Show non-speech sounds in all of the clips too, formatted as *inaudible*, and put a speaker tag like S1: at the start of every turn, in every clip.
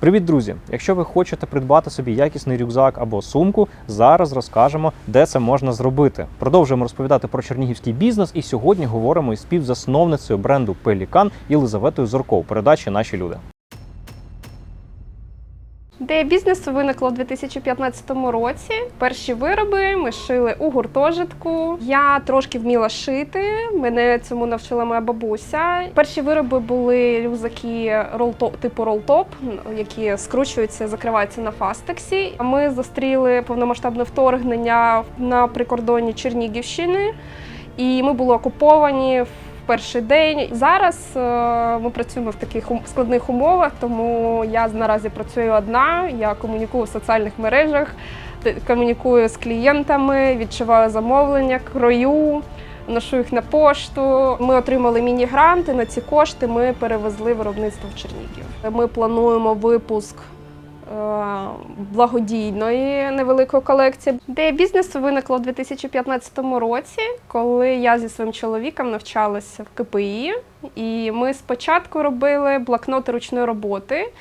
S1: Привіт, друзі! Якщо ви хочете придбати собі якісний рюкзак або сумку, зараз розкажемо, де це можна зробити. Продовжуємо розповідати про чернігівський бізнес, і сьогодні говоримо із співзасновницею бренду Пелікан Єлизаветою Зорков. передачі Наші люди.
S2: Ідея бізнесу виникла у 2015 році. Перші вироби ми шили у гуртожитку. Я трошки вміла шити. Мене цьому навчила моя бабуся. Перші вироби були рюкзаки ролтоп, типу ролтоп, які скручуються, закриваються на фастексі. Ми зустріли повномасштабне вторгнення на прикордоні Чернігівщини, і ми були окуповані. В Перший день зараз е, ми працюємо в таких складних умовах, тому я наразі працюю одна. Я комунікую в соціальних мережах, комунікую з клієнтами, відчуваю замовлення, крою, ношу їх на пошту. Ми отримали міні-гранти. На ці кошти ми перевезли виробництво в Чернігів. Ми плануємо випуск. Е, Благодійної невеликої колекції. Ідея бізнесу виникла у 2015 році, коли я зі своїм чоловіком навчалася в КПІ, і ми спочатку робили блокноти ручної роботи.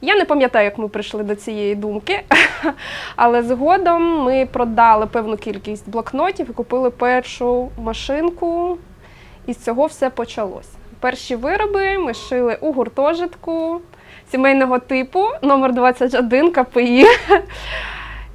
S2: Я не пам'ятаю, як ми прийшли до цієї думки, *laughs* але згодом ми продали певну кількість блокнотів і купили першу машинку, і з цього все почалось. Перші вироби ми шили у гуртожитку сімейного типу, номер 21 КПІ.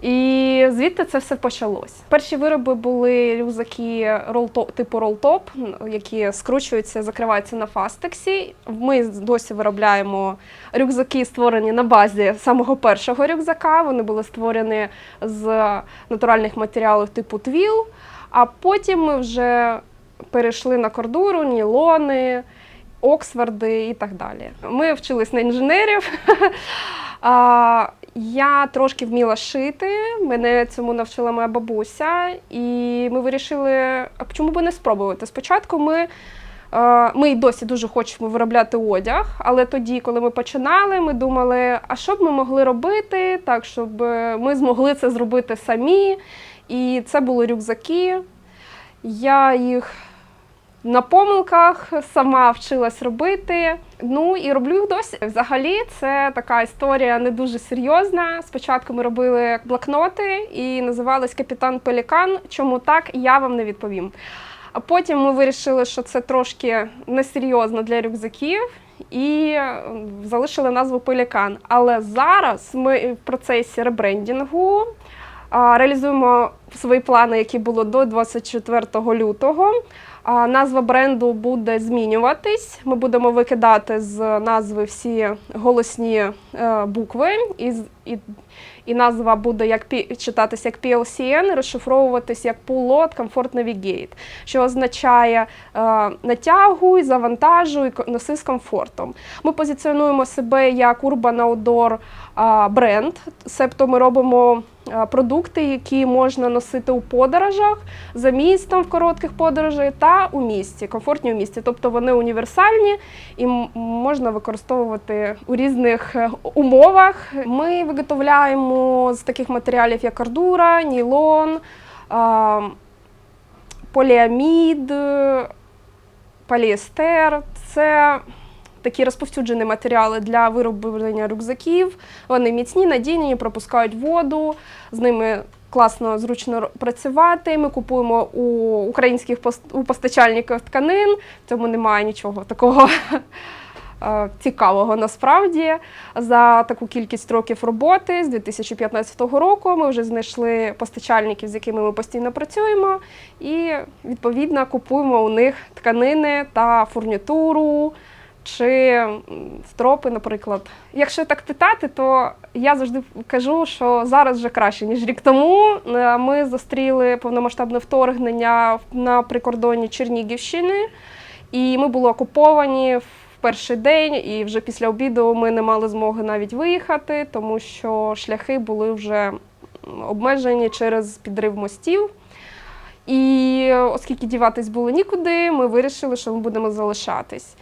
S2: І звідти це все почалось. Перші вироби були рюкзаки ролтоп, типу ролтоп, які скручуються, закриваються на фастексі. Ми досі виробляємо рюкзаки, створені на базі самого першого рюкзака. Вони були створені з натуральних матеріалів типу твіл. А потім ми вже перейшли на кордуру, нілони, Оксфорди і так далі. Ми вчились на інженерів. *laughs* Я трошки вміла шити, мене цьому навчила моя бабуся, і ми вирішили, а чому би не спробувати? Спочатку ми, ми й досі дуже хочемо виробляти одяг, але тоді, коли ми починали, ми думали, а що б ми могли робити, так, щоб ми змогли це зробити самі. І це були рюкзаки. Я їх на помилках сама вчилась робити. Ну і роблю їх досі. Взагалі, це така історія не дуже серйозна. Спочатку ми робили блокноти і називались Капітан Пелікан. Чому так, я вам не відповім. А потім ми вирішили, що це трошки несерйозно для рюкзаків. І залишили назву Пелікан. Але зараз ми в процесі ребрендінгу реалізуємо свої плани, які було до 24 лютого. Назва бренду буде змінюватись. Ми будемо викидати з назви всі голосні е, букви, і, і, і назва буде як читатися як PLCN, розшифровуватись як Pull Load Comfort Navigate, що означає е, натягуй, завантажуй, носи з комфортом. Ми позиціонуємо себе як Urban Outdoor бренд, себто ми робимо продукти, які можна носити у подорожах за містом в коротких подорожах та у місті, комфортні у місті. Тобто вони універсальні і можна використовувати у різних е, умовах. Ми виготовляємо з таких матеріалів, як ардура, нілон, поліамід, поліестер. Це такі розповсюджені матеріали для вироблення рюкзаків. Вони міцні, надійні, пропускають воду, з ними класно, зручно працювати. Ми купуємо у українських у постачальників тканин, цьому немає нічого такого. *laughs* е, Цікавого насправді за таку кількість років роботи з 2015 року ми вже знайшли постачальників, з якими ми постійно працюємо, і відповідно купуємо у них тканини та фурнітуру, чи стропи, наприклад. Якщо так питати, то я завжди кажу, що зараз вже краще, ніж рік тому. Е, Ми зустріли повномасштабне вторгнення на прикордоні Чернігівщини, і ми були окуповані в перший день, і вже після обіду ми не мали змоги навіть виїхати, тому що шляхи були вже обмежені через підрив мостів. І оскільки діватись було нікуди, ми вирішили, що ми будемо залишатись.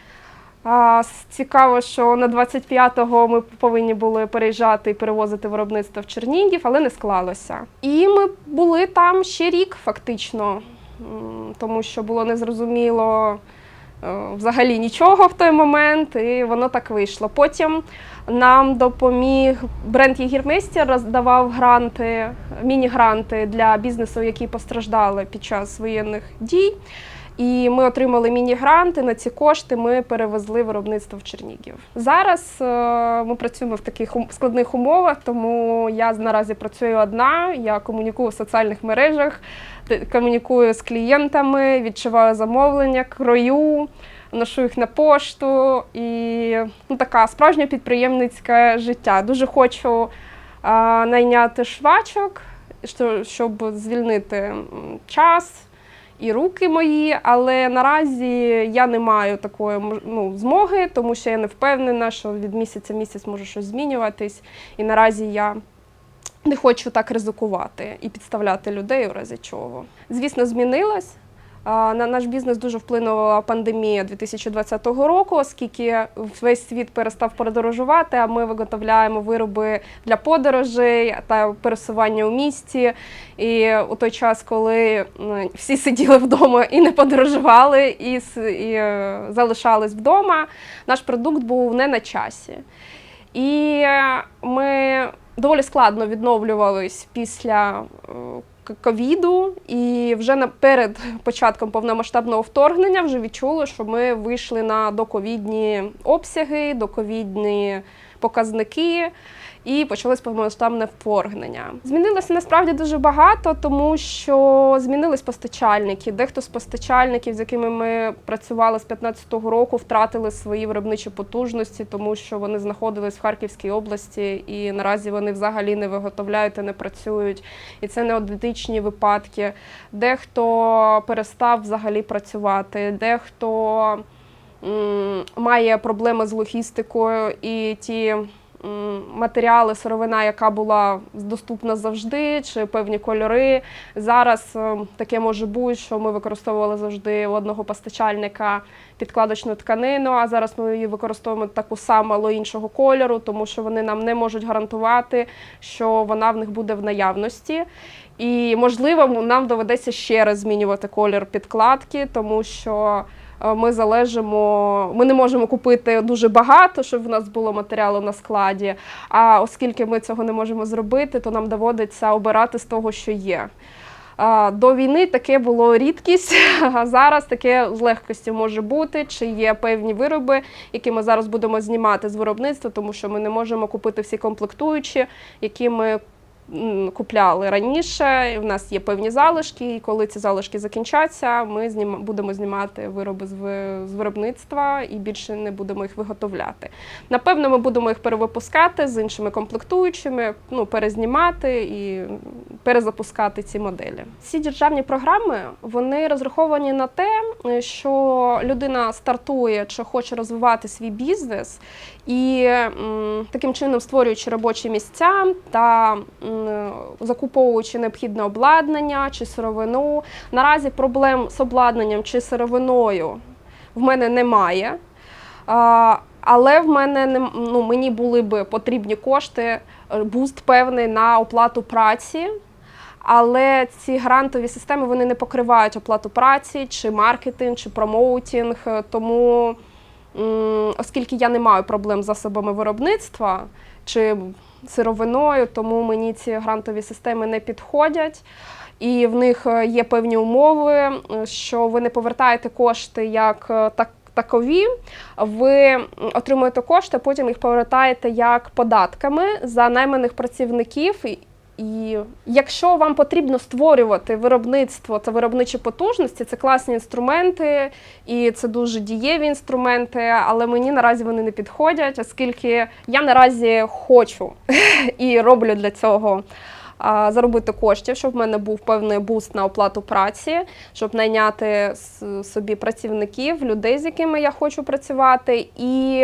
S2: Цікаво, що на 25-го ми повинні були переїжджати і перевозити виробництво в Чернігів, але не склалося. І ми були там ще рік, фактично, тому що було незрозуміло, взагалі нічого в той момент, і воно так вийшло. Потім нам допоміг бренд Єгірмейстер, роздавав гранти, міні-гранти для бізнесу, які постраждали під час воєнних дій. І ми отримали міні-гранти. На ці кошти ми перевезли виробництво в Чернігів. Зараз е, ми працюємо в таких складних умовах, тому я наразі працюю одна. Я комунікую в соціальних мережах, комунікую з клієнтами, відчуваю замовлення, крою, ношу їх на пошту і ну, така справжнє підприємницьке життя. Дуже хочу а, найняти швачок, що- щоб звільнити час і руки мої, але наразі я не маю такої ну, змоги, тому що я не впевнена, що від місяця місяць може щось змінюватись. І наразі я не хочу так ризикувати і підставляти людей у разі чого. Звісно, змінилась. На наш бізнес дуже вплинула пандемія 2020 року, оскільки весь світ перестав подорожувати, а ми виготовляємо вироби для подорожей та пересування у місті. І у той час, коли всі сиділи вдома і не подорожували, і, і е, залишались вдома, наш продукт був не на часі. І е, ми доволі складно відновлювались після е, ковіду, і вже на- перед початком повномасштабного вторгнення вже відчули, що ми вийшли на доковідні обсяги, доковідні показники. І почалось повномасштабне вторгнення. Змінилося насправді дуже багато, тому що змінились постачальники. Дехто з постачальників, з якими ми працювали з 2015 року, втратили свої виробничі потужності, тому що вони знаходились в Харківській області, і наразі вони взагалі не виготовляють і не працюють. І це не однотичні випадки. Дехто перестав взагалі працювати, дехто має проблеми з логістикою і ті. Матеріали, сировина, яка була доступна завжди, чи певні кольори. Зараз е, таке може бути, що ми використовували завжди у одного постачальника підкладочну тканину, а зараз ми її використовуємо таку саму, але іншого кольору, тому що вони нам не можуть гарантувати, що вона в них буде в наявності. І можливо, нам доведеться ще раз змінювати колір підкладки, тому що ми залежимо, ми не можемо купити дуже багато, щоб в нас було матеріалу на складі. А оскільки ми цього не можемо зробити, то нам доводиться обирати з того, що є. До війни таке було рідкість, *laughs* а зараз таке з легкістю може бути. Чи є певні вироби, які ми зараз будемо знімати з виробництва, тому що ми не можемо купити всі комплектуючі, які ми купляли раніше. В нас є певні залишки, і коли ці залишки закінчаться, ми знім... будемо знімати вироби з, ви- з виробництва і більше не будемо їх виготовляти. Напевно, ми будемо їх перевипускати з іншими комплектуючими, ну, перезнімати і перезапускати ці моделі. Ці державні програми вони розраховані на те, що людина стартує чи хоче розвивати свій бізнес і таким чином створюючи робочі місця та закуповуючи необхідне обладнання чи сировину. Наразі проблем з обладнанням чи сировиною в мене немає. Але в мене не ну, мені були б потрібні кошти, е, буст певний на оплату праці. Але ці грантові системи вони не покривають оплату праці, чи маркетинг, чи промоутінг. Е, Тому, оскільки я не маю проблем з засобами виробництва чи сировиною, тому мені ці грантові системи не підходять. І в них е, є певні умови, е, що ви не повертаєте кошти як е, так. Такові, ви отримуєте кошти, потім їх повертаєте як податками за найманих працівників. І- якщо вам потрібно створювати виробництво та виробничі потужності, це класні інструменти, і це дуже дієві інструменти, але мені наразі вони не підходять, оскільки я наразі хочу *laughs* і роблю для цього заробити коштів, щоб в мене був певний буст на оплату праці, щоб найняти собі працівників, людей, з якими я хочу працювати, і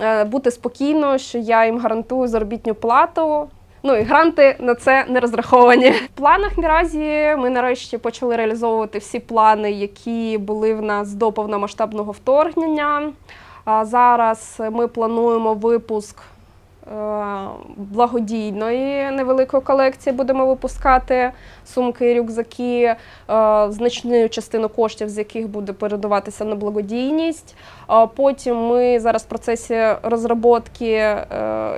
S2: е, бути спокійно, що я їм гарантую заробітну плату. Ну і гранти на це не розраховані. В планах наразі ми нарешті почали реалізовувати всі плани, які були в нас до повномасштабного вторгнення. А зараз ми плануємо випуск благодійної невеликої колекції будемо випускати сумки рюкзаки, е, значну частину коштів з яких буде передаватися на благодійність. Потім ми зараз в процесі розробки е,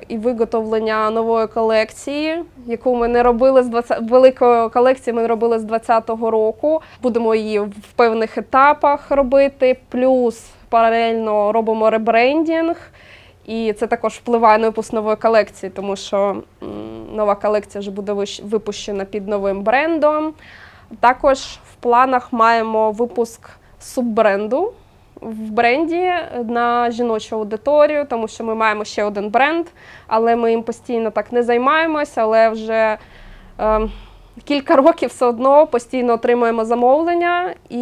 S2: і виготовлення нової колекції, яку ми не робили з 20... великої колекції. Ми не робили з 2020 року. Будемо її в певних етапах робити. Плюс паралельно робимо ребрендінг. І це також впливає на випуск нової колекції, тому що нова колекція вже буде випущена під новим брендом. Також в планах маємо випуск суббренду в бренді на жіночу аудиторію, тому що ми маємо ще один бренд, але ми їм постійно так не займаємося, але вже е, кілька років все одно постійно отримуємо замовлення, і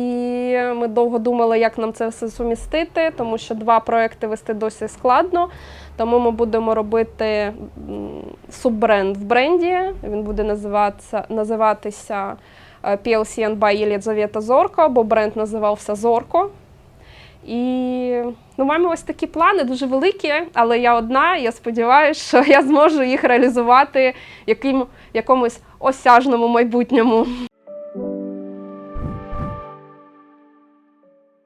S2: ми довго думали, як нам це все сумістити, тому що два проекти вести досі складно. Тому ми будемо робити суббренд в бренді. Він буде називатися, називатися е, PLCN by Єлізавета Зорко, бо бренд називався Зорко. І ну, маємо ось такі плани, дуже великі, але я одна. Я сподіваюся, що я зможу їх реалізувати яким, якомусь осяжному майбутньому.